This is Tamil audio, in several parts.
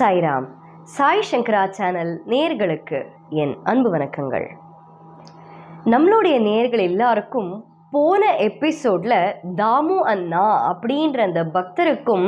சாய்ராம். சாய் சங்கரா சேனல் நேர்களுக்கு என் அன்பு வணக்கங்கள். நம்மளுடைய நேர்கள் எல்லாருக்கும் போன எபிசோடில் தாமு அண்ணா அப்படின்ற அந்த பக்தருக்கும்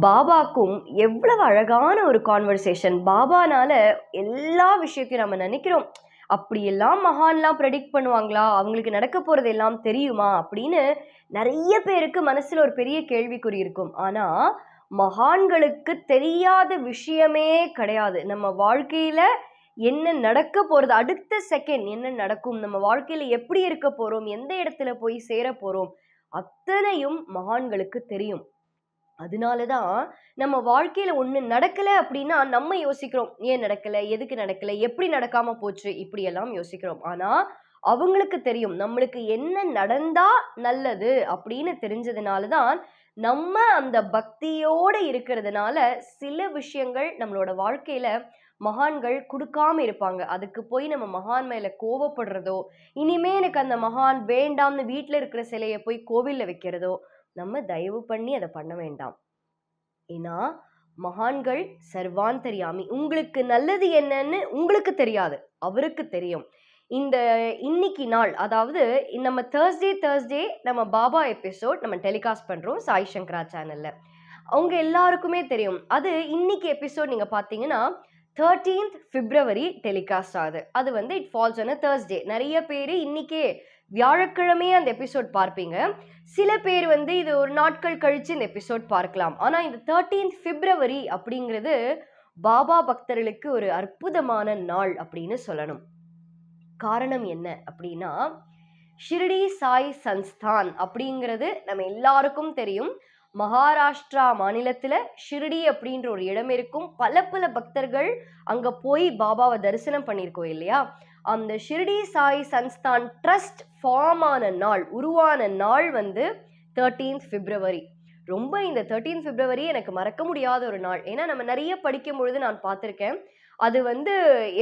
பாபாக்கும் எவ்வளவு அழகான ஒரு கான்வர்சேஷன் பாபானால் எல்லா விஷயத்தையும் நம்ம நினைக்கிறோம். அப்படியெல்லாம் மகான்லாம் ப்ரெடிக்ட் பண்ணுவாங்களா? அவங்களுக்கு நடக்க போகிறது எல்லாம் தெரியுமா? அப்படின்னு நிறைய பேருக்கு மனசில் ஒரு பெரிய கேள்விக்குறி இருக்கும். ஆனால் மகான்களுக்கு தெரியாத விஷயமே கிடையாது. நம்ம வாழ்க்கையில என்ன நடக்க போறது அடுத்த செகண்ட் என்ன நடக்கும் நம்ம வாழ்க்கையில எப்படி இருக்க போறோம் எந்த இடத்துல போய் சேர போறோம் அத்தனையும் மகான்களுக்கு தெரியும். அதனாலதான் நம்ம வாழ்க்கையில ஒண்ணு நடக்கல அப்படின்னா நம்ம யோசிக்கிறோம் ஏன் நடக்கல எதுக்கு நடக்கல எப்படி நடக்காம போச்சு இப்படி எல்லாம் யோசிக்கிறோம். ஆனா அவங்களுக்கு தெரியும் நம்மளுக்கு என்ன நடந்தா நல்லது அப்படின்னு தெரிஞ்சதுனாலதான் நம்ம அந்த பக்தியோடு இருக்கிறதுனால சில விஷயங்கள் நம்மளோட வாழ்க்கையில மகான்கள் கொடுக்காம இருப்பாங்க. அதுக்கு போய் நம்ம மகான் மேல கோவப்படுறதோ இனிமே எனக்கு அந்த மகான் வேண்டாம்னு வீட்டில் இருக்கிற சிலையை போய் கோவில்ல வைக்கிறதோ நம்ம தயவு பண்ணி அதை பண்ண வேண்டாம். ஏன்னா மகான்கள் சர்வாந்தரியாமி. உங்களுக்கு நல்லது என்னன்னு உங்களுக்கு தெரியாது. அவருக்கு தெரியும். இந்த இன்னைக்கு நாள் அதாவது நம்ம தேர்ஸ்டே தேர்ஸ்டே நம்ம பாபா எபிசோட் நம்ம டெலிகாஸ்ட் பண்ணுறோம் சாய் சங்கரா சேனலில் அவங்க எல்லாருக்குமே தெரியும். அது இன்னைக்கு எபிசோட் நீங்கள் பார்த்தீங்கன்னா தேர்ட்டீன்த் பிப்ரவரி டெலிகாஸ்ட் ஆகுது. அது வந்து இட் ஃபால்ஸ் ஆன தேர்ஸ்டே நிறைய பேர் இன்னைக்கே வியாழக்கிழமையே அந்த எபிசோட் பார்ப்பீங்க. சில பேர் வந்து இது ஒரு நாட்கள் கழித்து இந்த எபிசோட் பார்க்கலாம். ஆனால் இந்த தேர்ட்டீன்த் பிப்ரவரி அப்படிங்கிறது பாபா பக்தர்களுக்கு ஒரு அற்புதமான நாள் அப்படின்னு சொல்லணும். காரணம் என்ன அப்படின்னா ஷிரடி சாய் சன்ஸ்தான் அப்படிங்கிறது நம்ம எல்லாருக்கும் தெரியும். மகாராஷ்டிரா மாநிலத்தில் ஷிரடி அப்படின்ற ஒரு இடம் இருக்கும். பல பல பக்தர்கள் அங்கே போய் பாபாவை தரிசனம் பண்ணியிருக்கோம் இல்லையா? அந்த ஷிரடி சாய் சன்ஸ்தான் ட்ரஸ்ட் ஃபார்ம் ஆன நாள் உருவான நாள் வந்து தேர்ட்டீன்த் பிப்ரவரி ரொம்ப இந்த தேர்ட்டீன் பிப்ரவரி எனக்கு மறக்க முடியாத ஒரு நாள். ஏன்னா நம்ம நிறைய படிக்கும் பொழுது நான் பார்த்துருக்கேன். அது வந்து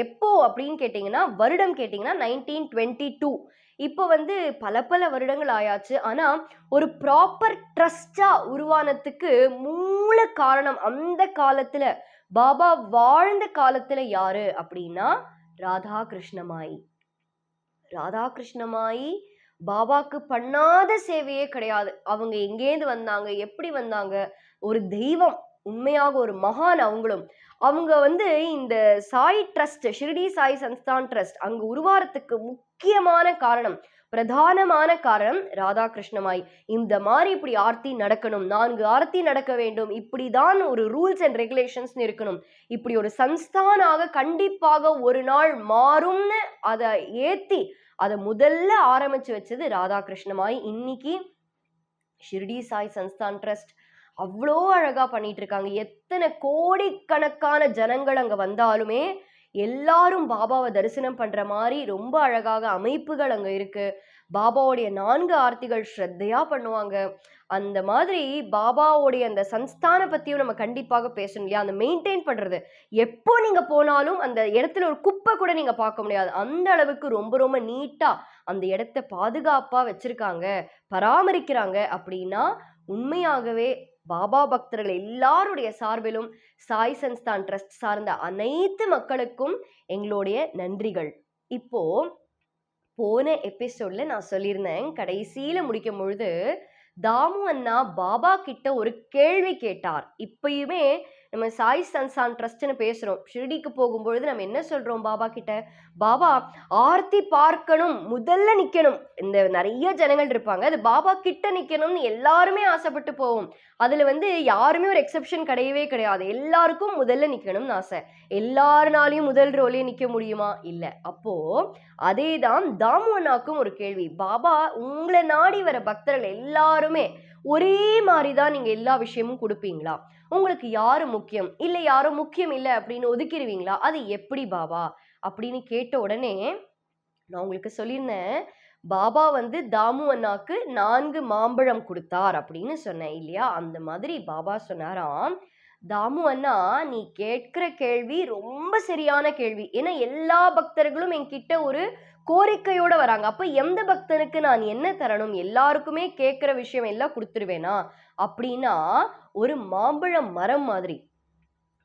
எப்போ அப்படின்னு கேட்டிங்கன்னா வருடம் கேட்டிங்கன்னா நைன்டீன் டுவெண்ட்டி டூ இப்போ வந்து பல பல வருடங்கள் ஆயாச்சு. ஆனால் ஒரு ப்ராப்பர் ட்ரஸ்டாக உருவானதுக்கு மூல காரணம் அந்த காலத்தில் பாபா வாழ்ந்த காலத்தில் யாரு அப்படின்னா ராதா கிருஷ்ணமாயி ராதா கிருஷ்ணமாயி பாபாக்கு பண்ணாத சேவையே கிடையாது. அவங்க எங்கேருந்து வந்தாங்க எப்படி வந்தாங்க ஒரு தெய்வம் உண்மையாக ஒரு மகான் அவங்களும். அவங்க வந்து இந்த சாய் ட்ரஸ்ட் ஷிர்டி சாய் சன்ஸ்தான் ட்ரஸ்ட் அங்கு உருவாரத்துக்கு முக்கியமான காரணம் பிரதானமான காரணம் ராதாகிருஷ்ணமாய். இந்த மாதிரி இப்படி ஆர்த்தி நடக்கணும் நான்கு ஆர்த்தி நடக்க வேண்டும் இப்படி தான் ஒரு ரூல்ஸ் அண்ட் ரெகுலேஷன்ஸ் இருக்கணும். இப்படி ஒரு சன்ஸ்தானாக கண்டிப்பாக ஒரு நாள் மாறும்னு அதை ஏத்தி அதை முதல்ல ஆரம்பிச்சு வச்சது ராதாகிருஷ்ணமாய். இன்னைக்கு ஷிர்டி சாய் சன்ஸ்தான் ட்ரஸ்ட். அவ்வளோ அழகாக பண்ணிட்டு இருக்காங்க எத்தனை கோடிக்கணக்கான ஜனங்கள் அங்கே வந்தாலுமே எல்லாரும் பாபாவை தரிசனம் பண்ணுற மாதிரி ரொம்ப அழகாக அமைப்புகள் அங்கே இருக்குது பாபாவுடைய நான்கு ஆர்த்திகள் ஸ்ரத்தையாக பண்ணுவாங்க. அந்த மாதிரி பாபாவுடைய அந்த சன்ஸ்தானை பற்றியும் நம்ம கண்டிப்பாக பேசணும் இல்லையா? அந்த மெயின்டைன் பண்ணுறது எப்போ நீங்கள் போனாலும் அந்த இடத்துல ஒரு குப்பை கூட நீங்கள் பார்க்க முடியாது. அந்த அளவுக்கு ரொம்ப ரொம்ப நீட்டாக அந்த இடத்த பாதுகாப்பாக வச்சுருக்காங்க. பராமரிக்கிறாங்க. அப்படின்னா உண்மையாகவே பாபா பக்தர்கள் எல்லாருடைய சார்பிலும் சாய் சன்ஸ்தான் ட்ரஸ்ட் சார்ந்த அனைத்து மக்களுக்கும் எங்களுடைய நன்றிகள். இப்போ போன எபிசோட்ல நான் சொல்லியிருந்தேன் கடைசியில முடிக்கும் பொழுது தாமு அண்ணா பாபா கிட்ட ஒரு கேள்வி கேட்டார். இப்பயுமே நம்ம சாய் சன்சான் ட்ரஸ்ட்னு பேசுகிறோம் ஷிரடிக்கு போகும்பொழுது நம்ம என்ன சொல்கிறோம் பாபா கிட்ட? பாபா ஆர்த்தி பார்க்கணும் முதல்ல நிற்கணும் இந்த நிறைய ஜனங்கள் இருப்பாங்க. அது பாபா கிட்ட நிற்கணும்னு எல்லாருமே ஆசைப்பட்டு போவோம். அதில் வந்து யாருமே ஒரு எக்ஸெப்ஷன் கிடையவே கிடையாது. எல்லாருக்கும் முதல்ல நிற்கணும்னு ஆசை. எல்லாருனாலையும் முதல் ரோலே நிற்க முடியுமா? இல்லை. அப்போது அதே தான் தாமு அண்ணாக்கும் ஒரு கேள்வி. பாபா உங்களை நாடி வர பக்தர்கள் எல்லாருமே ஒரே மாதிரி தான் நீங்கள் எல்லா விஷயமும் கொடுப்பீங்களா? உங்களுக்கு யார் முக்கியம்? இல்லை யாரும் முக்கியம் இல்லை அப்படின்னு ஒதுக்கிடுவீங்களா அது எப்படி பாபா? அப்படின்னு கேட்ட உடனே நான் உங்களுக்கு சொல்லியிருந்தேன். பாபா வந்து தாமு அண்ணாக்கு நான்கு மாம்பழம் கொடுத்தார் அப்படின்னு சொன்னேன் இல்லையா? அந்த மாதிரி பாபா சொன்னாராம். தாமு அண்ணா நீ கேட்கிற கேள்வி ரொம்ப சரியான கேள்வி. ஏன்னா எல்லா பக்தர்களும் என்கிட்ட ஒரு கோரிக்கையோட வராங்க. அப்ப எந்த பக்தனுக்கு நான் என்ன தரணும்? எல்லாருக்குமே கேட்கிற விஷயம் எல்லாம் கொடுத்துருவேனா? அப்படின்னா ஒரு மாம்பழம் மரம் மாதிரி.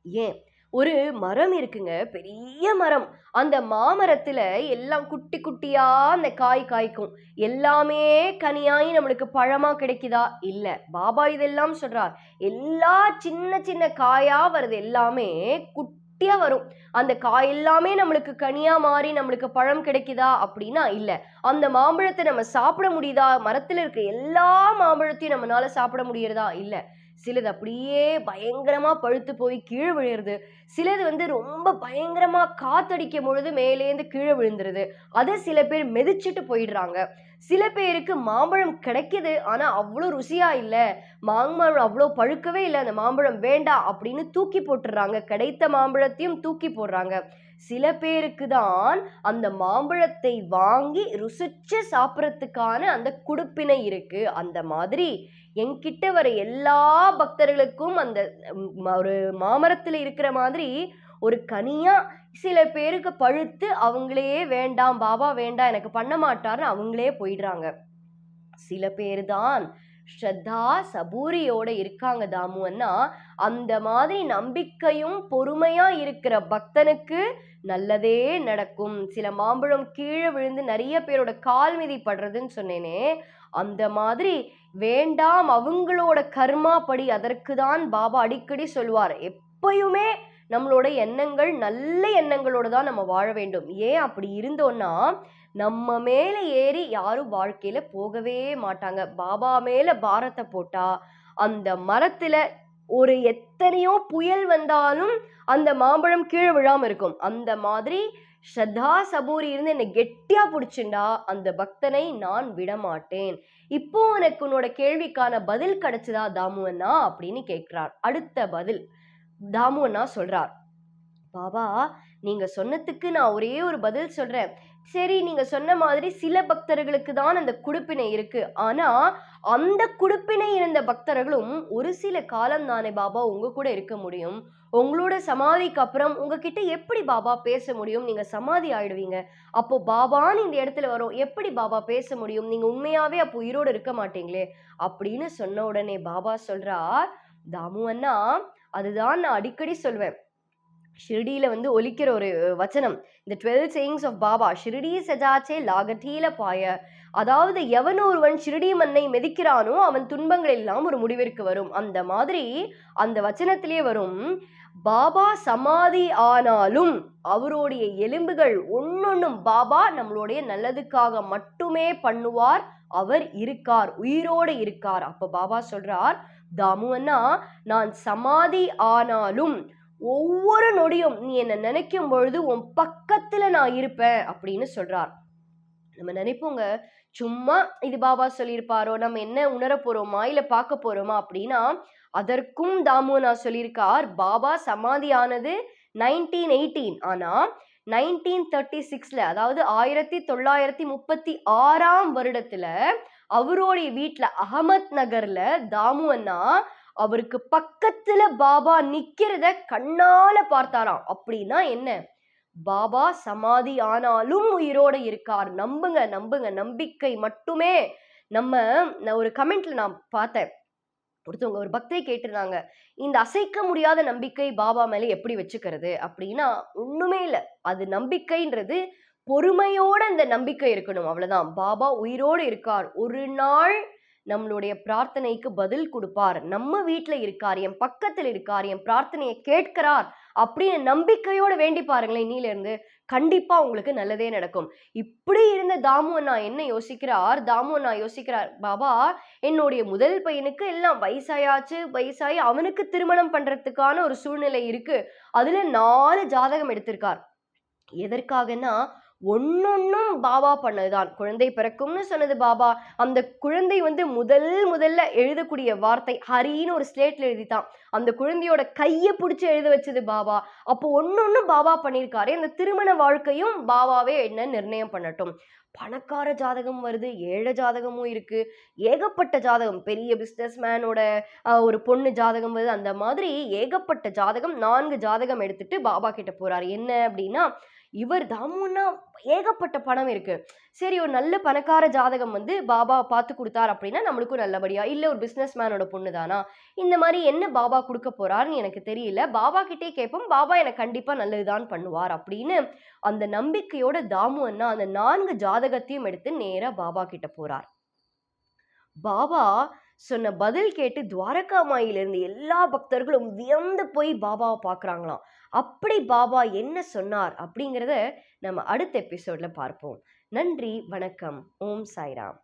ஏன்? ஒரு மரம் இருக்குங்க பெரிய மரம். அந்த மாமரத்தில் எல்லாம் குட்டி குட்டியாக அந்த காய் காய்க்கும். எல்லாமே கனியாகி நம்மளுக்கு பழமாக கிடைக்குதா? இல்லை. பாபா இதெல்லாம் சொல்கிறார் எல்லா சின்ன சின்ன காயாக வருது எல்லாமே குட்டியாக வரும். அந்த காய் எல்லாமே நம்மளுக்கு கனியாக மாறி நம்மளுக்கு பழம் கிடைக்குதா? அப்படின்னா இல்லை. அந்த மாம்பழத்தை நம்ம சாப்பிட முடியுதா? மரத்தில் இருக்க எல்லா மாம்பழத்தையும் நம்மளால சாப்பிட முடியறதா? இல்லை. சிலது அப்படியே பயங்கரமா பழுத்து போய் கீழே விழுறது சிலது வந்து ரொம்ப பயங்கரமா காத்தடிக்கும் பொழுது மேலேந்து கீழே விழுந்துருது. அதை சில பேர் மெதிச்சுட்டு போயிடுறாங்க. சில பேருக்கு மாம்பழம் கிடைக்கிது ஆனா அவ்வளோ ருசியா இல்லை. மாம்பழம் அவ்வளோ பழுக்கவே இல்லை. அந்த மாம்பழம் வேண்டாம் அப்படின்னு தூக்கி போட்டுடுறாங்க கிடைத்த மாம்பழத்தையும் தூக்கி போடுறாங்க. சில பேருக்கு தான் அந்த மாம்பழத்தை வாங்கி ருசிச்சு சாப்பிட்றதுக்கான அந்த குடுப்பினை இருக்கு. அந்த மாதிரி என்கிட்ட வர எல்லா பக்தர்களுக்கும் அந்த ஒரு மாமரத்தில் இருக்கிற மாதிரி ஒரு கனியா சில பேருக்கு பழுத்து அவங்களே வேண்டாம் பாபா வேண்டாம் எனக்கு பண்ண மாட்டார்னு அவங்களே போயிடுறாங்க. சில பேர் தான் ஸ்ரத்தா சபூரியோட இருக்காங்க தாமுன்னா அந்த மாதிரி நம்பிக்கையும் பொறுமையா இருக்கிற பக்தனுக்கு நல்லதே நடக்கும். சில மாம்பழம் கீழே விழுந்து நிறைய பேரோட கால் மீதி படுறதுன்னு சொன்னேனே அந்த மாதிரி வேண்டாம் அவங்களோட கர்மா படி அதற்கு தான் பாபா அடிக்கடி சொல்வார் எப்பயுமே நம்மளோட எண்ணங்கள் நல்ல எண்ணங்களோட தான் நம்ம வாழ வேண்டும். ஏன் அப்படி இருந்தோம்னா நம்ம மேலே ஏறி யாரும் வாழ்க்கையில போகவே மாட்டாங்க. பாபா மேல பாரத்தை போட்டா அந்த மரத்துல ஒரு எத்தனையோ புயல் வந்தாலும் அந்த மாம்பழம் கீழே விழாம இருக்கும். அந்த மாதிரி ஸ்ரத்தா சபூரி இருந்து என்னை கெட்டியா பிடிச்சிண்டா. அந்த பக்தனை நான் விட மாட்டேன் இப்போ உனக்கு உன்னோட கேள்விக்கான பதில் கிடைச்சதா தாமுவண்ணா அப்படின்னு கேட்கிறார். அடுத்த பதில் தாமுவண்ணா சொல்கிறார் சொல்றார். பாபா நீங்க சொன்னதுக்கு நான் ஒரே ஒரு பதில் சொல்றேன். சரி நீங்க சொன்ன மாதிரி சில பக்தர்களுக்கு தான் அந்த குடுப்பினை இருக்கு. ஆனா அந்த குடுப்பினை இருந்த பக்தர்களும் ஒரு சில காலம் தானே பாபா உங்க கூட இருக்க முடியும். உங்களோட சமாதிக்கு அப்புறம் உங்ககிட்ட எப்படி பாபா பேச முடியும்? நீங்க சமாதி ஆயிடுவீங்க. அப்போ பாபான்னு இந்த இடத்துல வரும். எப்படி பாபா பேச முடியும்? நீங்க உண்மையாவே அப்போ உயிரோடு இருக்க மாட்டீங்களே? அப்படின்னு சொன்ன உடனே பாபா சொல்றா தாமு அண்ணா அதுதான் நான் அடிக்கடி சொல்வேன். ஷிரடியில் வந்து ஒலிக்கிற ஒரு வச்சனம். இந்த twelve sayings of Baba Shirdi சஜாச்சே லாகட்டீல பாய. அதாவது எவன் ஒருவன் ஷிர்டி மண்ணை மெதிக்கிறானோ அவன் துன்பங்கள் எல்லாம் ஒரு முடிவிற்கு வரும். அந்த மாதிரி அந்த வச்சனத்திலே வரும் பாபா சமாதி ஆனாலும் அவருடைய எலும்புகள் ஒன்னொன்னும் பாபா நம்மளுடைய நல்லதுக்காக மட்டுமே பண்ணுவார் அவர் இருக்கார் உயிரோடு இருக்கார். அப்போ பாபா சொல்றார் தாமு அண்ணா நான் சமாதி ஆனாலும் ஒவ்வொரு நொடியும் நீ என்னை நினைக்கும் பொழுது உன் பக்கத்தில் நான் இருப்பேன் அப்படின்னு சொல்கிறார் நம்ம நினைப்போங்க சும்மா இது பாபா சொல்லியிருப்பாரோ நம்ம என்ன உணர போகிறோமா இல்லை பார்க்க போகிறோமா அப்படின்னா அதற்கும் தாமு நான் சொல்லியிருக்கார் பாபா சமாதி ஆனது நைன்டீன் எயிட்டீன் ஆனால் நைன்டீன் தேர்ட்டி சிக்ஸில் அதாவது ஆயிரத்தி தொள்ளாயிரத்தி முப்பத்தி ஆறாம் வருடத்தில் அவருடைய வீட்டில் அகமத் நகரில் தாமு அண்ணா அவருக்கு பக்கத்துல பாபா நிக்கிறத கண்ணால பார்த்தாராம். அப்படின்னா என்ன? பாபா சமாதி ஆனாலும் உயிரோட இருக்கார். நம்புங்க நம்புங்க. நம்பிக்கை மட்டுமே. நம்ம ஒரு கமெண்ட்ல நான் பார்த்தேன். ஒருத்தவங்க ஒரு பக்தை கேட்டிருந்தாங்க. இந்த அசைக்க முடியாத நம்பிக்கை பாபா மேல எப்படி வச்சுக்கிறது? அப்படின்னா ஒண்ணுமே இல்லை. அது நம்பிக்கைன்றது பொறுமையோட அந்த நம்பிக்கை இருக்கணும். அவ்வளவுதான். பாபா உயிரோடு இருக்கார். ஒரு நாள் நம்மளுடைய பிரார்த்தனைக்கு பதில் கொடுப்பார். நம்ம வீட்டில் இருக்கார் என் பக்கத்தில் இருக்கார் என் பிரார்த்தனையை கேட்கிறார் அப்படின்னு நம்பிக்கையோடு வேண்டி பாருங்களேன் இன்னிலேருந்து கண்டிப்பாக உங்களுக்கு நல்லதே நடக்கும். இப்படி இருந்த தாமு அண்ணா என்ன யோசிக்கிறார்? தாமு அண்ணா யோசிக்கிறார் பாபா என்னுடைய முதல் பையனுக்கு எல்லாம் வயசாயாச்சு வயசாகி அவனுக்கு திருமணம் பண்ணுறதுக்கான ஒரு சூழ்நிலை இருக்குது அதில் நாலு ஜாதகம் எடுத்திருக்கார். எதற்காகன்னா ஒன்னொன்னும் பாபா பண்ணதுதான். குழந்தை பிறக்கும்னு சொன்னது பாபா. அந்த குழந்தை வந்து முதல் முதல்ல எழுதக்கூடிய வார்த்தை ஹரின்னு ஒரு ஸ்லேட்ல எழுதித்தான். அந்த குழந்தையோட கையை பிடிச்சி எழுத வச்சது பாபா. அப்போ ஒன்னொன்னும் பாபா பண்ணியிருக்காரு. அந்த திருமண வாழ்க்கையும் பாபாவே என்ன நிர்ணயம் பண்ணட்டும். பணக்கார ஜாதகம் வருது ஏழை ஜாதகமும் இருக்கு. ஏகப்பட்ட ஜாதகம் பெரிய பிஸ்னஸ் மேனோட ஒரு பொண்ணு ஜாதகம் வருது. அந்த மாதிரி ஏகப்பட்ட ஜாதகம் நான்கு ஜாதகம் எடுத்துட்டு பாபா கிட்ட போறாரு. என்ன அப்படின்னா இவர் தாமுன்னா ஏகப்பட்ட பணம் இருக்கு. சரி ஒரு நல்ல பணக்கார ஜாதகம் வந்து பாபா பார்த்து கொடுத்தார் அப்படின்னா நம்மளுக்கும் நல்லபடியா இல்லை ஒரு பிஸ்னஸ் மேனோட பொண்ணு தானா இந்த மாதிரி என்ன பாபா கொடுக்க போறாருன்னு எனக்கு தெரியல. பாபா கிட்டே கேட்போம். பாபா எனக்கு கண்டிப்பா நல்லதுதான் பண்ணுவார் அப்படின்னு அந்த நம்பிக்கையோட தாமு அண்ணா அந்த நான்கு ஜாதகத்தையும் எடுத்து நேராக பாபா கிட்ட போறார். பாபா சொன்ன பதில் கேட்டு துவாரகா மாயிலிருந்து எல்லா பக்தர்களும் வியந்து போய் பாபாவை பார்க்குறாங்களாம். அப்படி பாபா என்ன சொன்னார் அப்படிங்கிறத நம்ம அடுத்த எபிசோட்ல பார்ப்போம். நன்றி வணக்கம். ஓம் சாய்ராம்.